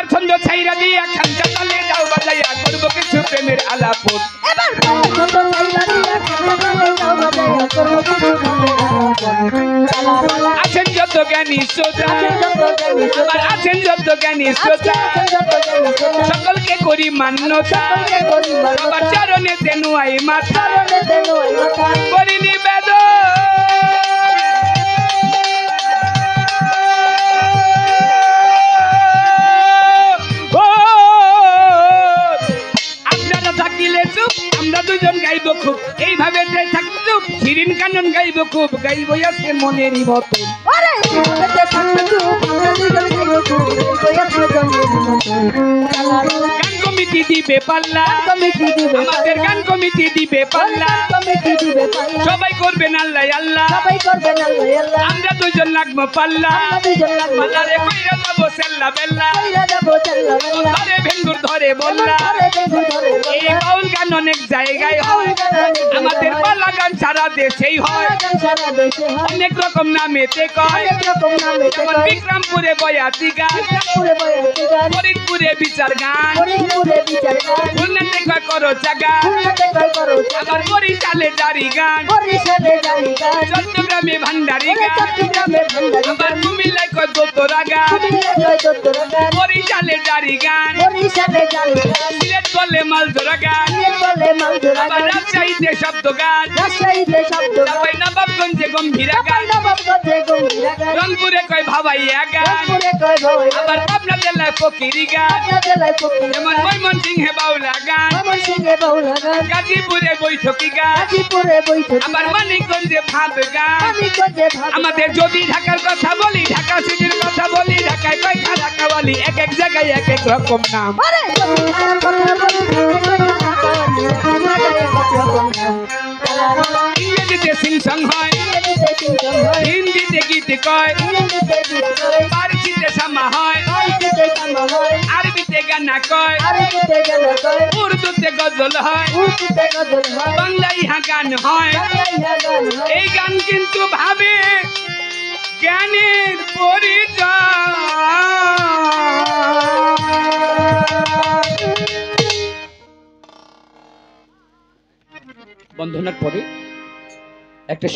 বিয়ার ছন্দ ছাইরা দিয়া খানটা তালে যাও বাজাইয়া করব কিছু প্রেমের আলাপন এবার আছেন যত জ্ঞানী শ্রোতা। আবার আছেন যত জ্ঞানী শ্রোতা। সকলকে করি মান্যতা। সবার চরণে তেনু আই মাথা কারণে দেন ওই মাথা। করি নিবেদন থাকিলে চুপ আমরা দুজন গাইব খুব। এইভাবে চুপ শিরিন কানন গাইব খুব গাইব আজকে মনেরই মতো। গান কমিটি দিবে পাল্লা। কমিটি দিবে আমাদের গান কমিটি দিবে পাল্লা। কমিটি দিবে সবাই করবেন আল্লাহ আল্লাহ। সবাই করবেন আল্লাহ আল্লাহ। আমরা দুজন লাগবো পাল্লা। আমরা দুজন লাগবো পাল্লারে কইরা যাব সেল্লা বেল্লা। কইরা যাব চাল্লা বেল্লা। ধরে ভেঙ্গুর ধরে এমন বললা ধরে ধরে গান অনেক জায়গায় হয় আমাদের পাল্লা গান সারা দেশেই হয় গান সারা দেশে হয়। অনেক রকম নামেতে কয় অনেক রকম নামেতে যেমন কয়। বিক্রমপুরে বয়াতি গান বিক্রমপুরে বয়াতি গান, ফরিদপুরে বিচার গান ফরিদপুরে বিচার গান, খুলনাতে কয় করো চাগা খুলনাতে কয় করো চাল, আবার বরিশালে জারি গান বরিশালে জারি গান, চট্টগ্রামে ভান্ডারি ওরে গান চট্টগ্রামে ভান্ডারি আবার গান, কুমিল্লায় কয় দোতরা গান কুমিল্লায় কয় দোতরা গান, বরিশালে জারি গান বরিশালে জারি গান, সিলেট বলে মালধরা গান সিলেট বলে আবার গান, রাজশাহীতে শব্দ গান। রাজশাহীতে শব্দ গান, তারপরে নবাবগঞ্জে গম্ভীরা গান। নবাবগঞ্জে গম্ভীরা গান, রংপুরে কয় ভাবাইয়া গান। রংপুরে কয় ভাওয়াইয়া আবার পাবনা জেলায় ফকিরি গান। পাবনা জেলায় ফকির যেমন ময়মনসিংহে বাউলা গান। ময়মনসিংহে বাউলা গান, গাজীপুরে বৈঠকি গান। গাজীপুরে বৈঠক আবার মানিকগঞ্জে ভাব গান। মানিকগঞ্জে ভাত আমাদের যদি ঢাকার কথা বলি ঢাকা সিটির কথা বলি ঢাকায় কয়টা ঢাকা বলি এক এক জায়গায় এক এক রকম নাম। আরে কথা বলি। হিন্দিতে গীত সামা হয়, আরবিতে গানা কয়, উর্দুতে গজল হয় বাংলা ইহা গান হয়। এই গান কিন্তু ভাবে জ্ঞানের বন্ধনের পরে একটা